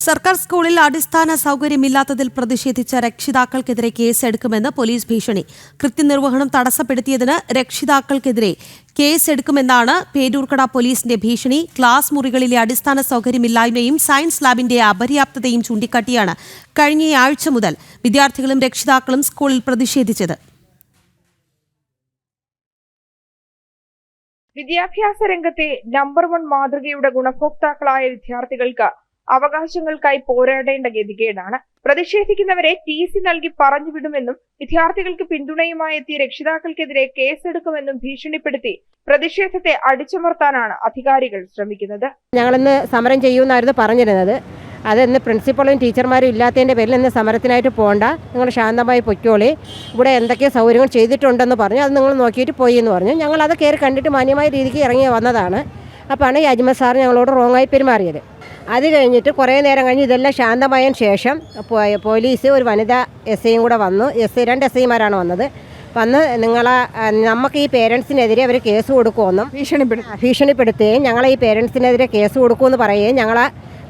സർക്കാർ സ്കൂളിൽ അടിസ്ഥാന സൗകര്യമില്ലാത്തതിൽ പ്രതിഷേധിച്ച രക്ഷിതാക്കൾക്കെതിരെ കേസെടുക്കുമെന്ന് പോലീസ് ഭീഷണി. കൃത്യനിർവഹണം തടസ്സപ്പെടുത്തിയതിന് രക്ഷിതാക്കൾക്കെതിരെ കേസെടുക്കുമെന്നാണ് പേരൂർക്കട പോലീസിന്റെ ഭീഷണി. ക്ലാസ് മുറികളിലെ അടിസ്ഥാന സൗകര്യമില്ലായ്മയും സയൻസ് ലാബിന്റെ അപര്യാപ്തതയും ചൂണ്ടിക്കാട്ടിയാണ് കഴിഞ്ഞയാഴ്ച മുതൽ വിദ്യാർത്ഥികളും രക്ഷിതാക്കളും സ്കൂളിൽ പ്രതിഷേധിച്ചത്. വിദ്യാഭ്യാസ രംഗത്തെ നമ്പർ വൺ മാതൃകയുടെ ഗുണഭോക്താക്കളായ വിദ്യാർത്ഥികൾക്ക് അവകാശങ്ങൾക്കായി പോരാടേണ്ട ഗതികേടാണ്. പ്രതിഷേധിക്കുന്നവരെ ടി സി നൽകി പറഞ്ഞുവിടുമെന്നും വിദ്യാർത്ഥികൾക്ക് പിന്തുണയുമായി എത്തിയ രക്ഷിതാക്കൾക്കെതിരെ കേസെടുക്കുമെന്നും ഭീഷണിപ്പെടുത്തി പ്രതിഷേധത്തെ അടിച്ചമർത്താനാണ് അധികാരികൾ ശ്രമിക്കുന്നത്. ഞങ്ങളിന്ന് സമരം ചെയ്യുമെന്നായിരുന്നു പറഞ്ഞിരുന്നത്. അത് ഇന്ന് പ്രിൻസിപ്പളും ടീച്ചർമാരും ഇല്ലാത്തതിന്റെ പേരിൽ ഇന്ന് സമരത്തിനായിട്ട് പോകണ്ട. നിങ്ങൾ ശാന്തമായി പൊയ്ക്കോളി. ഇവിടെ എന്തൊക്കെ സൗകര്യങ്ങൾ ചെയ്തിട്ടുണ്ടെന്ന് പറഞ്ഞു. അത് നിങ്ങൾ നോക്കിയിട്ട് പോയി എന്ന് പറഞ്ഞു. ഞങ്ങൾ അത് കയറി കണ്ടിട്ട് മാന്യമായ രീതിക്ക് ഇറങ്ങി വന്നതാണ്. അപ്പോഴാണ് അജ്മൽ സാർ ഞങ്ങളോട് റോങ്ങായി പെരുമാറിയത്. അത് കഴിഞ്ഞിട്ട് കുറേ നേരം കഴിഞ്ഞ് ഇതെല്ലാം ശാന്തമായതിന് ശേഷം പോലീസ് ഒരു വനിതാ എസ് ഐയും കൂടെ വന്നു. എസ് ഐ രണ്ട് എസ് ഐമാരാണ് വന്നത്. വന്ന് നിങ്ങളെ നമുക്ക് ഈ പേരൻസിനെതിരെ അവർ കേസ് കൊടുക്കുമെന്നും ഭീഷണിപ്പെടുത്തി ഭീഷണിപ്പെടുത്തുകയും ഞങ്ങളെ ഈ പേരൻസിനെതിരെ കേസ് കൊടുക്കുമെന്ന് പറയുകയും ഞങ്ങളെ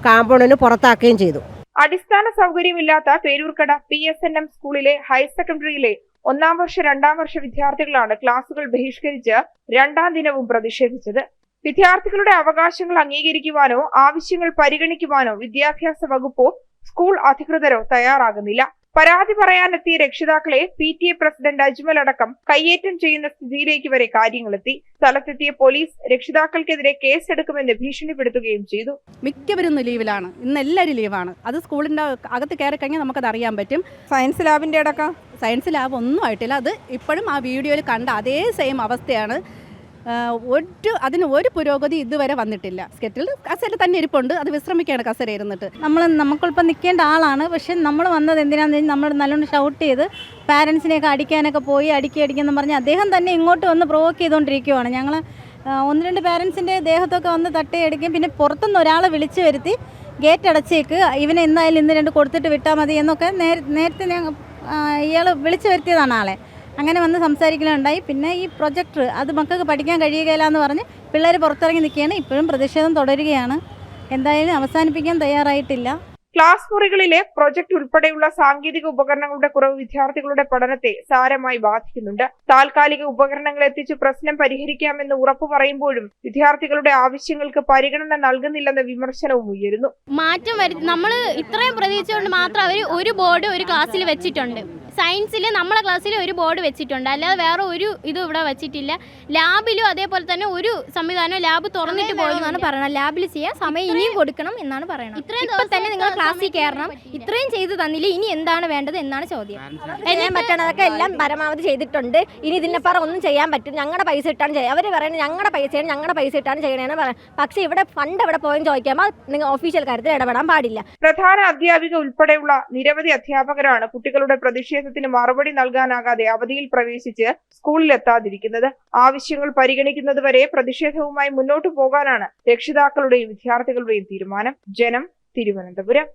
കാമ്പൗണ്ടിന് പുറത്താക്കുകയും ചെയ്തു. അടിസ്ഥാന സൗകര്യമില്ലാത്ത Peroorkada P S N M സ്കൂളിലെ ഹയർ സെക്കൻഡറിയിലെ ഒന്നാം വർഷ രണ്ടാം വർഷ വിദ്യാർത്ഥികളാണ് ക്ലാസുകൾ ബഹിഷ്കരിച്ച് രണ്ടാം ദിനവും പ്രതിഷേധിച്ചത്. വിദ്യാർത്ഥികളുടെ അവകാശങ്ങൾ അംഗീകരിക്കുവാനോ ആവശ്യങ്ങൾ പരിഗണിക്കുവാനോ വിദ്യാഭ്യാസ വകുപ്പോ സ്കൂൾ അധികൃതരോ തയ്യാറാകുന്നില്ല. പരാതി പറയാനെത്തിയ രക്ഷിതാക്കളെ P T A president Ajmal അടക്കം കയ്യേറ്റം ചെയ്യുന്ന സ്ഥിതിയിലേക്ക് വരെ കാര്യങ്ങളെത്തി. സ്ഥലത്തെത്തിയ പോലീസ് രക്ഷിതാക്കൾക്കെതിരെ കേസെടുക്കുമെന്ന് ഭീഷണിപ്പെടുത്തുകയും ചെയ്തു. മിക്കവരും ലീവിലാണ്. ഇന്ന് എല്ലാവരും ലീവാണ്. അത് സ്കൂളിന്റെ അകത്ത് കയറി കഴിഞ്ഞാൽ നമുക്കത് അറിയാൻ പറ്റും. സയൻസ് ലാബിന്റെ അടക്കം? സയൻസ് ലാബ് ഒന്നും ആയിട്ടില്ല. അത് ഇപ്പോഴും ആ വീഡിയോയിൽ കണ്ട അതേ സെയിം അവസ്ഥയാണ്. ഒരു അതിന് ഒരു പുരോഗതി ഇതുവരെ വന്നിട്ടില്ല. സ്കെറ്റിൽ കസേര തന്നെ ഇരിപ്പുണ്ട്. അത് വിശ്രമിക്കുകയാണ് കസേര ഇരുന്നിട്ട്. നമ്മൾ നമുക്കിപ്പോൾ നിൽക്കേണ്ട ആളാണ്. പക്ഷെ നമ്മൾ വന്നത് എന്തിനാണെന്ന് വെച്ചാൽ നമ്മൾ നല്ലോണം ഷൗട്ട് ചെയ്ത് പാരൻസിനെയൊക്കെ അടിക്കാനൊക്കെ പോയി അടിക്കി അടിക്കുമെന്ന് പറഞ്ഞ് അദ്ദേഹം തന്നെ ഇങ്ങോട്ട് വന്ന് പ്രൊവോക്ക് ചെയ്തുകൊണ്ടിരിക്കുവാണ് ഞങ്ങൾ ഒന്ന് രണ്ട് പാരൻസിന്റെ ദേഹത്തൊക്കെ വന്ന് തട്ടയടിക്കും പിന്നെ പുറത്തുനിന്ന് ഒരാളെ വിളിച്ചു വരുത്തി ഗേറ്റ് അടച്ചേക്ക്. ഇവനെ എന്തായാലും ഇന്ന് രണ്ട് കൊടുത്തിട്ട് വിട്ടാൽ മതി എന്നൊക്കെ നേരത്തെ ഞാൻ ഇയാൾ വിളിച്ചു വരുത്തിയതാണ് ആളെ. അങ്ങനെ വന്ന് സംസാരിക്കലുണ്ടായി. പിന്നെ ഈ പ്രൊജക്ടർ അത് മക്കൾക്ക് പഠിക്കാൻ കഴിയുകയില്ല എന്ന് പറഞ്ഞ് പിള്ളേർ പുറത്തിറങ്ങി നിൽക്കുകയാണ്. ഇപ്പോഴും പ്രതിഷേധം തുടരുകയാണ്. എന്തായാലും അവസാനിപ്പിക്കാൻ തയ്യാറായിട്ടില്ല. ക്ലാസ് മുറികളിലെ പ്രൊജക്ട് ഉൾപ്പെടെയുള്ള സാങ്കേതിക ഉപകരണങ്ങളുടെ കുറവ് വിദ്യാർത്ഥികളുടെ പഠനത്തെ സാരമായി ബാധിക്കുന്നുണ്ട്. താൽക്കാലിക ഉപകരണങ്ങൾ എത്തിച്ച് പ്രശ്നം പരിഹരിക്കാമെന്ന് ഉറപ്പു പറയുമ്പോഴും വിദ്യാർത്ഥികളുടെ ആവശ്യങ്ങൾക്ക് പരിഗണന നൽകുന്നില്ലെന്ന വിമർശനവും ഉയരുന്നു. മാറ്റം വരുത്തി നമ്മൾ ഇത്രയും പ്രതീക്ഷിച്ചുകൊണ്ട് മാത്രം അവർ ഒരു ബോർഡ് ഒരു ക്ലാസ്സിൽ വെച്ചിട്ടുണ്ട്. സയൻസിൽ നമ്മളെ ക്ലാസ്സിൽ ഒരു ബോർഡ് വെച്ചിട്ടുണ്ട്. അല്ലാതെ വേറെ ഒരു ഇതും ഇവിടെ വെച്ചിട്ടില്ല. ലാബിലും അതേപോലെ തന്നെ ഒരു സംവിധാനം ലാബ് തുറന്നിട്ട് പോകുന്നതാണ് പറയണത്. ലാബിൽ ചെയ്യാൻ സമയം ഇനിയും കൊടുക്കണം എന്നാണ് പറയുന്നത് ഇത്രയും ദിവസം തന്നെ നിങ്ങൾ ക്ലാസ്സിൽ കയറണം ഇത്രയും ചെയ്തു തന്നില്ല. ഇനി എന്താണ് വേണ്ടത് എന്നാണ് ചോദ്യം. ചെയ്യാൻ പറ്റണതൊക്കെ എല്ലാം പരമാവധി ചെയ്തിട്ടുണ്ട്. ഇനി ഇതിനപ്പുറം ഒന്നും ചെയ്യാൻ പറ്റും ഞങ്ങളുടെ പൈസ ഇട്ടാണ് ചെയ്യുക അവർ പറയുന്നത് ഞങ്ങളുടെ പൈസയാണ് ഞങ്ങളുടെ പൈസ ഇട്ടാണ് ചെയ്യണേന്ന് പറയാം പക്ഷേ ഇവിടെ ഫണ്ട് എവിടെ പോയെന്ന് ചോദിക്കുമ്പോൾ നിങ്ങൾ ഒഫീഷ്യൽ കാര്യത്തിൽ ഇടപെടാൻ പാടില്ല. പ്രധാന അധ്യാപിക ഉൾപ്പെടെയുള്ള നിരവധി അധ്യാപകരാണ് കുട്ടികളുടെ പ്രതിഷേധത്തിന് മറുപടി നൽകാനാകാതെ അവധിയിൽ പ്രവേശിച്ച് സ്കൂളിലെത്താതിരിക്കുന്നത് ആവശ്യങ്ങൾ പരിഗണിക്കുന്നതുവരെ പ്രതിഷേധവുമായി മുന്നോട്ടു പോകാനാണ് രക്ഷിതാക്കളുടെയും വിദ്യാർത്ഥികളുടെയും തീരുമാനം. ജനം тыривана добря